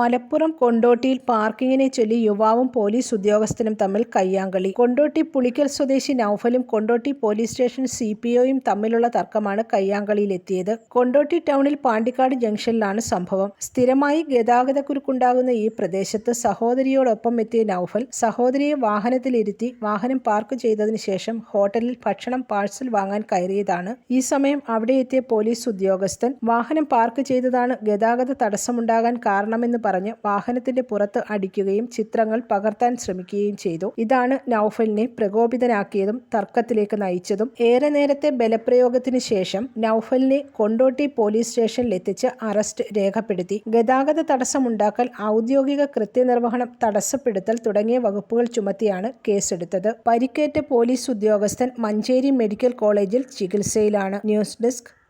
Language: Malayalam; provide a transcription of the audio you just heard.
മലപ്പുറം കൊണ്ടോട്ടിയിൽ പാർക്കിങ്ങിനെ ചൊല്ലി യുവാവും പോലീസ് ഉദ്യോഗസ്ഥനും തമ്മിൽ കയ്യാങ്കളി. കൊണ്ടോട്ടി പുളിക്കൽ സ്വദേശി നൌഫലും Kondotty police station C P ഒയും തമ്മിലുള്ള തർക്കമാണ് കയ്യാങ്കളിയിലെത്തിയത്. കൊണ്ടോട്ടി ടൗണിൽ പാണ്ടിക്കാട് ജംഗ്ഷനിലാണ് സംഭവം. സ്ഥിരമായി ഗതാഗതക്കുരുക്കുണ്ടാകുന്ന ഈ പ്രദേശത്ത് സഹോദരിയോടൊപ്പം എത്തിയ നൌഫൽ സഹോദരിയെ വാഹനത്തിലിരുത്തി വാഹനം പാർക്ക് ചെയ്തതിനു ശേഷം ഹോട്ടലിൽ ഭക്ഷണം പാഴ്സൽ വാങ്ങാൻ കയറിയതാണ്. ഈ സമയം അവിടെ എത്തിയ പോലീസ് ഉദ്യോഗസ്ഥൻ വാഹനം പാർക്ക് ചെയ്തതാണ് ഗതാഗത തടസ്സമുണ്ടാകാൻ കാരണമെന്ന് പറഞ്ഞ് വാഹനത്തിന്റെ പുറത്ത് അടിക്കുകയും ചിത്രങ്ങൾ പകർത്താൻ ശ്രമിക്കുകയും ചെയ്തു. ഇതാണ് നൌഫലിനെ പ്രകോപിതനാക്കിയതും തർക്കത്തിലേക്ക് നയിച്ചതും. ഏറെ നേരത്തെ ബലപ്രയോഗത്തിന് ശേഷം നൌഫലിനെ കൊണ്ടോട്ടി പോലീസ് സ്റ്റേഷനിലെത്തിച്ച് അറസ്റ്റ് രേഖപ്പെടുത്തി. ഗതാഗത തടസ്സമുണ്ടാക്കൽ ഔദ്യോഗിക കൃത്യനിർവഹണം തടസ്സപ്പെടുത്തൽ തുടങ്ങിയ വകുപ്പുകൾ ചുമത്തിയാണ് കേസെടുത്തത്. പരിക്കേറ്റ പോലീസ് ഉദ്യോഗസ്ഥൻ മഞ്ചേരി മെഡിക്കൽ കോളേജിൽ ചികിത്സയിലാണ്. News desk